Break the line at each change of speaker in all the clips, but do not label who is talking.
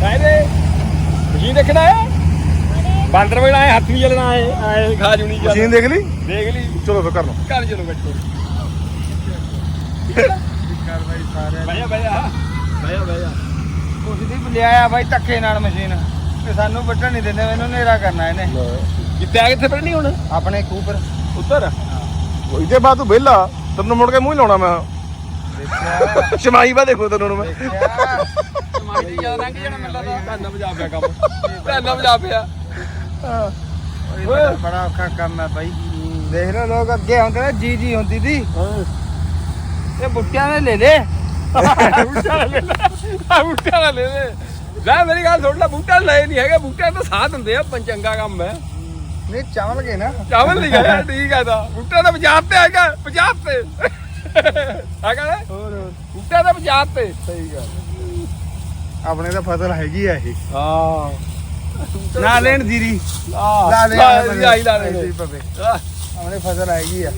ਦੇਖਣ ਕਾ ਕਾਹਦੇ ਮਸ਼ੀਨ ਦੇਖਣਾ ਹੈ ਬਾਂਦਰ ਵੇਲਾ ਆਏ ਹੱਥ ਵੀ ਚੱਲਣਾ ਆਏ ਆਏ ਖਾ ਜੁਣੀ ਚੱਲ
ਮਸ਼ੀਨ ਦੇਖ ਲਈ?
ਦੇਖ ਲਈ।
ਚਲੋ ਫਿਰ ਕਰ ਲਓ।
ਘਰ ਚਲੋ ਬੈਠੋ।
ਬਾਈ ਸਾਰੇ
ਬਹਿ ਜਾ ਬਹਿ ਜਾ।
ਕੁਛ ਦੀ ਲਿਆਇਆ ਬਾਈ ਧੱਕੇ ਨਾਲ ਮਸ਼ੀਨ। ਤੇ ਸਾਨੂੰ ਵੱਢਣ ਨਹੀਂ ਦਿੰਦੇ ਮੈਨੂੰ ਨੇਰਾ ਕਰਨਾ ਇਹਨੇ।
ਕਿੱਥੇ ਆ ਕਿੱਥੇ ਪੜਨੀ ਹੁਣ?
ਆਪਣੇ ਕੂਪਰ।
ਉੱਤਰ।
ਇਹਦੇ ਬਾਅਦ ਤੂੰ ਵਿਹਲਾ। ਤੈਨੂੰ ਮੁੜ ਕੇ ਮੂੰਹ ਲਾਉਣਾ ਮੈਂ।
ਦੇਖਿਆ।
ਸ਼ਮਾਈ ਬਾ ਦੇਖੋ ਤੈਨੂੰ ਮੈਂ।
ਮਾਈਟੀ ਜ਼ਿਆਦਾ ਲੰਘ ਜਾਣਾ ਮੈਨੂੰ ਲੱਗਦਾ। ਧੰਨਾ ਵਜਾ ਪਿਆ ਕੰਮ। ਧੰਨਾ ਵਜਾ ਪਿਆ।
ਓਏ ਬੜਾ- ਔਖਾ ਕੰਮ ਹੈ ਬਾਈ। ਦੇਖ ਲਓ ਲੋਕ ਅੱਗੇ ਹੁੰਦੇ ਨੇ ਜੀ ਜੀ ਹੁੰਦੀ ਸੀ ਇਹ ਬੁੱਟਿਆਂ ਨੇ ਲੈ ਲੈ
ਬੂਟਾ ਲੈ ਲੈ। ਆ ਬੂਟਾ ਲੈ ਲੈ ਲੈ ਮੇਰੀ ਗੱਲ ਸੁਣ ਲੈ ਬੂਟਾ ਲੈ ਨਹੀਂ ਹੈਗਾ। ਬੂਟਾ ਤਾਂ ਸਾਥ ਦਿੰਦੇ ਆ ਪੰਚੰਗਾ ਕੰਮ ਹੈ।
ਨਹੀਂ ਚਾਵਲ ਗਏ ਨਾ।
ਚਾਵਲ ਨਹੀਂ ਗਿਆ ਠੀਕ ਹੈ ਤਾਂ। ਬੂਟਾ ਤਾਂ ਪੰਜਾਬ ਤੇ ਹੈਗਾ ਪੰਜਾਬ ਤੇ। ਹੈਗਾ ਨਾ?
ਹੋਰ ਹੋਰ।
ਬੂਟਾ ਤਾਂ ਪੰਜਾਬ ਤੇ।
ਸਹੀ ਗੱਲ ਆਪਣੇ ਤਾਂ ਫਸਲ ਹੈਗੀ ਆ ਇਹ।
ਹਾਂ।
ਨਾ ਲੈਣ ਦੀਰੀ ਲਾ ਦੇ
ਲਾ ਆਈ ਲਾ ਦੇ। ਆ
ਆਪਣੇ ਫਸਲ ਹੈਗੀ ਆ।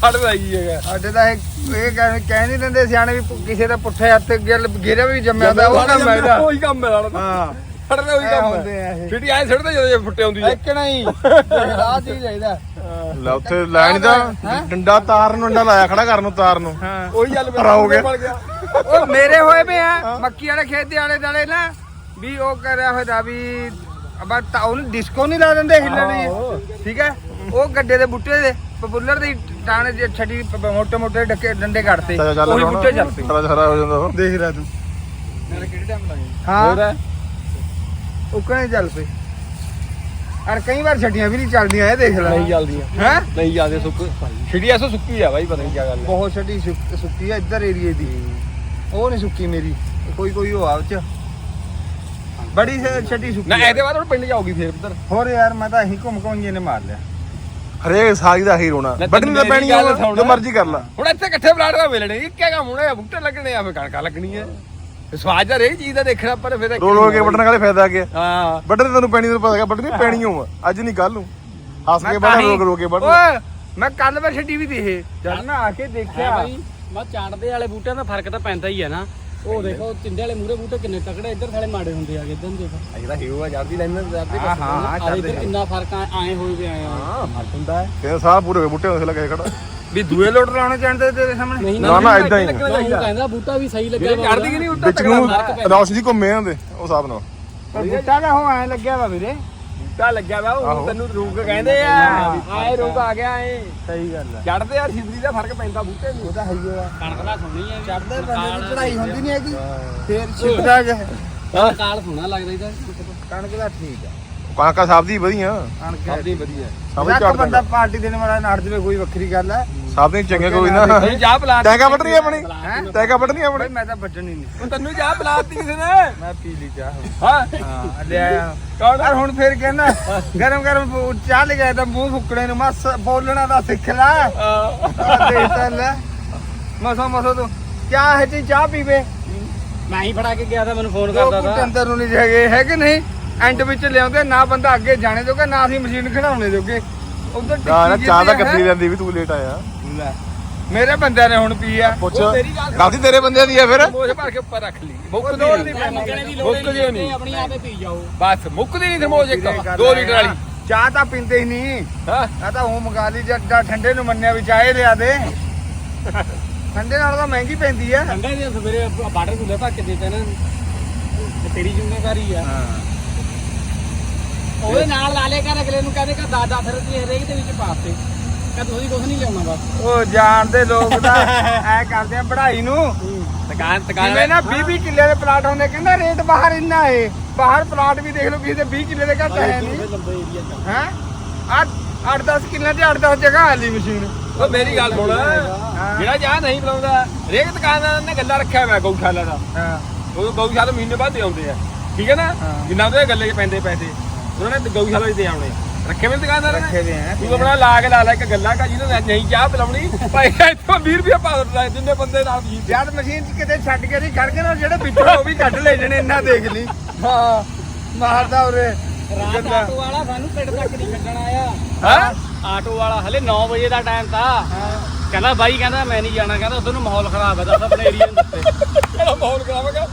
ਫੜ ਰਹੀ ਹੈਗਾ।
ਸਾਡੇ ਤਾਂ ਇਹ ਇਹ ਕਹਿ ਕਹਿ ਨਹੀਂ ਦਿੰਦੇ ਸਿਆਣੇ ਵੀ ਪੁ- ਕਿਸੇ ਦਾ ਪੁੱਠੇ ਹੱਥ ਗਿਰ ਗਿਰਿਆ ਵੀ ਜੰਮਿਆ ਹੁੰਦਾ ਉਹ ਕੰਮ ਹੈਗਾ
ਉਹੀ ਕੰਮ ਹੈ ਨਾਲ
ਹਾਂ।
ਫੜਦਾ ਉਹੀ
ਇਹ
ਕੰਮ
ਹੁੰਦੇ ਆ
ਹੈ
ਇਹ।
ਫਿੱਟੀ ਜਦੋਂ ਫੁੱਟੇ ਆਉਂਦੀ ਹੈ
ਇੱਕ ਨਹੀਂ। ਰਾਹ ਜੀ ਲੈਦਾ
ਲੈ ਉੱਥੇ ਲੈਣ ਦਾ ਡੰਡਾ ਤਾਰ ਨੂੰ ਡੰਡਾ ਲਾਇਆ ਖੜਾ ਕਰਨ ਨੂੰ ਤਾਰ ਨੂੰ।
ਹਾਂ।
ਉਹੀ ਗੱਲ। ਬਣ ਗਿਆ।
ਉਹ ਮੇਰੇ ਹੋਏ ਪਏ ਆ ਮੱਕੀ ਵਾਲੇ ਖੇਤ ਦੇ ਆਲੇ ਦਾਲੇ ਨਾ ਵੀ ਉਹ ਕਰਿਆ ਹੋਇਆ ਵੀ ਅਬਾ ਤਾਂ ਉਹਨੂੰ ਡਿਸਕੋ ਨਹੀਂ ਲਾ ਦਿੰਦੇ ਹਿੱਲਣ ਦੀ ਠੀਕ ਹੈ? ਉਹ ਗੱਡੇ ਦੇ ਬੁੱਟੇ ਦੇ ਪਪੂਲਰ ਦੀ ਟਾਣੇ ਦੀ ਛੱਡੀ ਮੋਟੇ ਮੋਟੇ ਡੱਕੇ ਡੰਡੇ ਕੱਢਤੇ। ਉਹੀ ਬੁੱਟੇ ਚੱਲ ਪਏ।
ਹਰਾ ਹਰਾ ਹੋ ਜਾਂਦਾ ਉਹ।
ਦੇਖ ਲੈ ਤੂੰ।
ਕਿਹੜੇ ਟਾਈਮ ਲੱਗੇ
ਹਾਂ? ਉੱਕਣੇ ਚੱਲ ਪਏ। ਅਰ ਕਈ ਵਾਰ ਛੱਡੀਆਂ ਵੀ ਨਹੀਂ ਚੱਲਦੀਆਂ ਇਹ ਦੇਖ ਲੈ।
ਨਹੀਂ ਜਲਦੀਆਂ
ਹੈ?
ਨਹੀਂ ਜਾਂਦੇ ਸੁੱਕ ਛਿੜੀ ਐਸੋ ਸੁੱਕੀ ਆ ਬਾਈ ਪਤਾ ਨਹੀਂ ਕੀ ਗੱਲ ਹੈ
ਬਹੁਤ ਛੱਡੀ ਸੁੱਕ- ਸੁੱਕੀ ਆ ਇੱਧਰ ਏਰੀਏ ਦੀ। ਉਹ ਨਹੀਂ ਸੁੱਕੀ ਮੇਰੀ ਕੋਈ ਕੋਈ ਉਹ ਆ ਉਹ ਚ। ਬੜੀ ਸ- ਛੱਡੀ ਸੁੱਕੀ
ਨਾ
ਆ।
ਇਹਦੇ ਬਾਅਦ ਹੁਣ ਪਿੰਡ ਜਾਊਗੀ ਫੇਰ ਉੱਧਰ।
ਹੋਰ ਯਾਰ ਮੈਂ ਤਾਂ ਇਹੀ ਘੁੰਮ ਘੁੰਮ ਜੀ ਨੇ ਮਾਰ ਲਿਆ।
ਹਰੇਕ ਸਾਗ ਦਾ ਹੀ ਰੋਣਾ। ਵੱਢਣੀ ਤਾਂ
ਮੇਰੀ
ਪੈਣੀ
ਗੱਲ
ਆ
ਸੁਣ।
ਜੋ ਮਰਜ਼ੀ ਕਰ ਲੈ।
ਹੁਣ ਇੱਥੇ ਇਕੱਠੇ ਪਲਾਟ ਦਾ ਮਿਲਣੇ ਇਹ ਕਿਆ ਕੰਮ ਹੋਣਾ ਬੂਟੇ ਲੱਗਣੇ ਆ ਫੇ ਕਣਕਾਂ ਲੱਗਣੀ ਹੈ ਸਵਾਦ ਦਾ ਰੇ ਚੀਜ਼ ਦਾ ਦੇਖਣਾ ਪਰ ਫਿਰ ਇੱਕ
ਰੋ ਰੋ ਕੇ ਵੱਢਣ ਕਾਲੇ ਫਾਇਦਾ ਕੀ
ਹਾਂ।
ਵੱਢਣੀ ਤੈਨੂੰ ਪੈਣੀ ਤੈਨੂੰ ਪਤਾ ਹੈਗਾ ਵੱਢਣੀ ਪੈਣੀ ਹੋਊ ਅੱਜ ਨਹੀਂ ਕੱਲ ਨੂੰ। ਹੱਸ ਕੇ ਵੱਢ ਰੋਕ ਰੋ ਕੇ ਵੱਢ।
ਓਏ ਮੈਂ ਕੱਲ ਮੈਂ ਛੱਡੀ ਵੀ ਦੀ ਇਹ। ਜਦ ਮੈਂ ਆ ਕੇ
ਹੈ
ਦੇਖਿਆ
ਬਾਈ ਮੈਂ ਚਾੜਦੇ ਵਾਲੇ ਬੂਟਿਆਂ ਦਾ ਫ਼ਰਕ ਤਾਂ ਪੈਂਦਾ ਹੀ ਹੈ ਨਾ। ਉਹ ਦੇਖੋ ਚਿੰਦੇ ਵਾਲੇ ਮੂਰੇ ਬੂਟੇ ਕਿੰਨੇ ਤਕੜੇ ਇੱਧਰ ਸਾਲੇ ਮਾੜੇ ਹੁੰਦੇ ਆਗੇ ਇਧਰ ਦੇਖ।
ਜਿਹੜਾ ਹੀਓ ਆ ਜੜਦੀ ਲੈਣ ਦਾ ਤੇ
ਹਾਂ ਹਾਂ
ਆ
ਚੱਲਦੇ
ਇੱਧਰ ਕਿੰਨਾ ਫ਼ਰਕ ਆ- ਆਏ ਹੋਏ ਵੀ ਆਏ ਆ।
ਹਾਂ। ਫ਼ਰਕ ਹੁੰਦਾ ਹੈ।
ਕਹਿੰਦੇ ਸਾਹ ਪੂਰੇ ਬੁੱਟੇ ਉਸ ਲੱਗੇ ਖੜਾ।
ਵੀ ਦੂਏ ਲੋਟ ਲਾਉਣੇ ਚਾਹੁੰਦੇ ਤੇਰੇ ਸਾਹਮਣੇ?
ਨਹੀਂ
ਨਾ ਨਾ ਇਦਾਂ ਹੀ
ਕਹਿੰਦਾ ਬੂਟਾ ਵੀ ਸਹੀ ਲੱਗਿਆ
ਜਿਹੜੇ ਚੜਦੀ ਕਿ ਨਹੀਂ ਉੱਤੇ
ਵਿੱਚ ਨੂੰ ਰੌਸ਼ਨੀ ਘੁੰਮੇ ਹੁੰਦੇ ਉਹ ਹਿਸਾਬ ਨਾਲ
ਪਰ ਬੁੱਟਾ ਦਾ ਹੋ ਐ ਲੱਗਿਆ ਵਾ ਵੀਰੇ।
ਬੂਟਾ ਲੱਗਿਆ ਵਾ
ਆਹੋ।
ਉਹ ਤੈਨੂੰ ਰੂਕ ਕਹਿੰਦੇ ਆ। ਆਏ ਰੂਕ ਆ ਗਿਆ ਏ
ਸਹੀ ਗੱਲ ਆ।
ਚੜਦੇ ਯਾਰ ਸਿੱਧੀ ਦਾ ਫ਼ਰਕ ਪੈਂਦਾ ਬੂਟੇ ਨੂੰ।
ਉਹਦਾ ਹੈਈ ਆ।
ਕਣਕ ਦਾ ਸੋਹਣੀ ਆ
ਚੜਦੇ ਬੰਦੇ ਦੀ ਚੜਾਈ ਹੁੰਦੀ ਨਹੀਂ ਹੈਗੀ। ਫੇਰ ਛਿਪਦਾ ਜਾ
ਕਾਲ ਸੋਹਣਾ ਲੱਗਦਾ ਇਹਦਾ।
ਕਣਕ ਦਾ ਠੀਕ ਆ।
ਕਾਂਕਾ ਸਾਹਿਬ ਦੀ ਵਧੀਆ।
ਕਣਕ
ਸਭ ਦੀ ਵਧੀਆ
ਸਭ
ਦਾ
ਝਾੜ
ਬੰਦਾ ਪਾਰਟੀ ਦੇਣ ਵਾਲਾ ਨੜ ਜਵੇ ਕੋਈ ਵੱਖਰੀ ਗੱਲ ਹੈ
ਸਭ ਦੇ ਚੰਗੇ ਕੋਈ ਨਾ।
ਤੈਨੂੰ ਚਾਹ ਪਲਾ
ਟੈਗਾ ਵੱਢਣੀ ਆਪਣੀ।
ਹੈਂ?
ਟੈਗਾ ਵੱਢਣੀ ਆਪਣੀ।
ਮੈਂ ਤਾਂ ਵੱਜਣੀ ਨਹੀਂ।
ਹੁਣ ਤੈਨੂੰ ਚਾਹ ਪਲਾਤੀ ਕਿਸੇ ਨੇ?
ਮੈਂ ਪੀ ਲਈ ਚਾਹ
ਹਾਂ।
ਹਾਂ ਲੈ ਆਇਆ
ਕੌਣ?
ਯਾਰ ਹੁਣ ਫੇਰ ਕਹਿੰਦਾ ਗਰਮ ਗਰਮ ਚਾਹ ਲੈ ਗਿਆ ਤਾਂ ਮੂੰਹ ਫੁੱਕਣੇ ਨੂੰ। ਮਸ ਬੋਲਣਾ ਦਾ ਸਿੱਖ ਲੈ।
ਆ
ਦੇਖ ਤਾਂ ਲੈ। ਮਸੋ ਮਸੋ ਤੂੰ। ਚਾਹ ਹੈ ਜੀ ਚਾਹ ਪੀਵੇ?
ਮੈਂ ਹੀ ਫੜਾ ਕੇ ਗਿਆ ਤਾਂ ਮੈਨੂੰ ਫੋਨ ਕਰਦਾ ਤਾ।
ਅੰਦਰ ਨੂੰ ਨਹੀਂ ਹੈਗੇ। ਹੈ ਕਿ ਨਹੀਂ। ਐਂਡ ਵਿੱਚ ਲਿਆਉਂਦੇ ਨਾ ਬੰਦਾ ਅੱਗੇ ਜਾਣੇ ਜੋਗਾ ਨਾ ਅਸੀਂ ਮਸ਼ੀਨ ਖੜਾਉਣੇ ਜੋਗੇ। ਉਧਰ
ਨਾ ਚਾਹ ਤਾਂ ਕੱਪੀ ਲੈਂਦੀ ਵੀ ਤੂੰ ਲੇਟ ਆਇਆ।
ਮੇਰੇ ਬੰਦਿਆਂ ਨੇ ਹੁਣ ਪੀ ਆ।
ਪੁੱਛ
ਉਹ ਤੇਰੀ ਗੱਲ-
ਗਲਤੀ ਤੇਰੇ ਬੰਦਿਆਂ ਦੀ ਆ ਫਿਰ?
ਮੋਝ ਭਰ ਕੇ ਉੱਪਰ ਰੱਖ ਲਈ। ਮੁੱਕ
ਉਹ
ਦੀ
ਲੋੜ
ਨਹੀਂ
ਨਹੀਂ
ਮੰਗਣੇ ਦੀ ਲੋੜ
ਮੁੱਕ ਦੀ
ਨਹੀਂ
ਨਹੀਂ
ਆਪਣੀ ਆਪੇ ਪੀ ਜਾਓ।
ਬਸ ਮੁੱਕਦੀ ਨਹੀਂ ਸਮੋਜ ਇੱਕ।
ਇਹ ਗੱਲ
2
ਹੈ।
ਲੀਟਰ ਵਾਲੀ।
ਚਾਹ ਤਾਂ ਪੀਂਦੇ ਹੀ ਨਹੀਂ।
ਹਾਂ।
ਤਾਂ ਉਹ ਮੰਗਾ ਲਈ ਜੱਡਾ ਠੰਡੇ ਨੂੰ ਮੰਨਿਆ ਵੀ ਚਾਹ ਲਿਆ ਦੇ। ਠੰਡੇ ਨਾਲ ਤਾਂ ਮਹਿੰਗੀ ਪੈਂਦੀ ਆ।
ਠੰਡੇ ਦੇ ਸਵੇਰੇ ਬਾਟਰ ਕੂਲੇ ਭਰ ਕੇ ਦਿੱਤੇ ਨਾ। ਤੇ ਤੇਰੀ ਜ਼ਿੰਮੇਵਾਰੀ ਆ। ਉਹਦੇ ਨਾਲ ਲਾ ਲਿਆ ਕਰ ਅਗਲੇ ਨੂੰ ਕਹਿੰਦੇ ਕਿ ਦਾਦਾ ਫਿਰ ਤੁਸੀਂ ਹਰੇਕ ਦੇ ਵਿੱਚ ਪਾਤੇ ਕਹ ਤੁਸੀਂ ਕੁਝ ਨਹੀਂ ਲਿਆਉਣਾ ਬਸ।
ਉਹ ਜਾਣਦੇ ਲੋਕ ਤਾਂ ਐ ਕਰਦੇ ਆ ਪੜ੍ਹਾਈ ਨੂੰ।
ਦੁਕਾਨ
ਜਿਵੇਂ ਨਾ 20 20 ਕਿੱਲੇ ਦੇ ਪਲਾਟ ਹੁੰਦੇ ਕਹਿੰਦਾ ਰੇਟ ਬਾਹਰ ਇੰਨਾ ਏ। ਬਾਹਰ ਪਲਾਟ ਵੀ ਦੇਖ ਲਓ ਕਿਸੇ ਦੇ 20 ਕਿੱਲੇ ਦੇ ਘੱਟ ਹੈ ਨਹੀਂ।
ਲੰਬੇ ਏਰੀਆ ਚ
ਹੈ? 8 10 ਕਿੱਲੇ ਤੇ 8 10 ਜਗ੍ਹਾ ਆਲੀ ਮਸ਼ੀਨ।
ਉਹ ਮੇਰੀ ਗੱਲ ਸੁਣ। ਜਿਹੜਾ ਚਾਹ ਨਹੀਂ ਬੁਲਾਉਂਦਾ ਹਰੇਕ ਦੁਕਾਨਦਾਰ ਨੇ ਗੱਲਾਂ ਰੱਖਿਆ ਹੋਇਆ ਗਊਸ਼ਾਲਾ ਦਾ।
ਹਾਂ।
ਉਹ ਗਊਸ਼ਾਲਾ ਮਹੀਨੇ ਬਾਅਦ ਦੇ ਆਉਂਦੇ ਆ। ਠੀਕ ਹੈ ਨਾ। ਜਿੰਨਾ ਉਹਦੇ ਗੱਲੇ 'ਚ ਪੈਂਦੇ ਪੈਸੇ। ਉਹਨਾਂ ਨੇ ਗਊਸ਼ਾਲਾ 'ਚ ਦੇ ਆਉਣੇ। ਰੱਖੇ ਵੇ ਦੁਕਾਨਦਾਰ ਨੇ?
ਰੱਖੇ ਵੇ ਆ
ਤੂੰ ਆਪਣਾ ਲਾ ਕੇ ਲਾ ਲੈ ਇੱਕ ਗੱਲਾਂ ਕਾ ਜਿਹਨੇ ਨਹੀਂ ਚਾਹ ਪਿਲਾਉਣੀ। ਭਾਈ ਇੱਥੋਂ 20 ਰੁਪਏ ਪਾ ਦਿੰਦਾ ਜਿੰਨੇ ਬੰਦੇ ਨਾਲ ਜੀ
ਜਦ ਮਸ਼ੀਨ 'ਚ ਕਿਤੇ ਛੱਡ ਕੇ ਨਹੀਂ ਖੜ ਕੇ ਨਾ ਜਿਹੜੇ ਵਿੱਚੋਂ ਉਹ ਵੀ ਕੱਢ ਲੈ ਜਣੇ ਇੰਨਾ ਦੇਖ ਲਈ। ਹਾਂ। ਮਾਰਦਾ ਉਰੇ।
ਰਾਤ
ਗੱਲਾਂ।
ਆਟੋ ਵਾਲਾ ਸਾਨੂੰ ਪਿੰਡ ਤੱਕ ਨਹੀਂ ਛੱਡਣ ਆਇਆ।
ਹਾਂ?
ਆਟੋ ਵਾਲਾ ਹਲੇ 9 ਵਜੇ ਦਾ ਟਾਈਮ ਤਾਂ। ਕਹਿੰਦਾ ਬਾਈ ਕਹਿੰਦਾ ਮੈਂ ਨਹੀਂ ਜਾਣਾ ਕਹਿੰਦਾ ਉਧਰ ਨੂੰ ਮਾਹੌਲ ਖਰਾਬ ਹੈ ਦੱਸ ਆਪਣੇ ਏਰੀਆ ਦੇ ਉੱਤੇ।
ਕਿਹੜਾ ਮਾਹੌਲ ਕਰਾਵਾਂਗਾ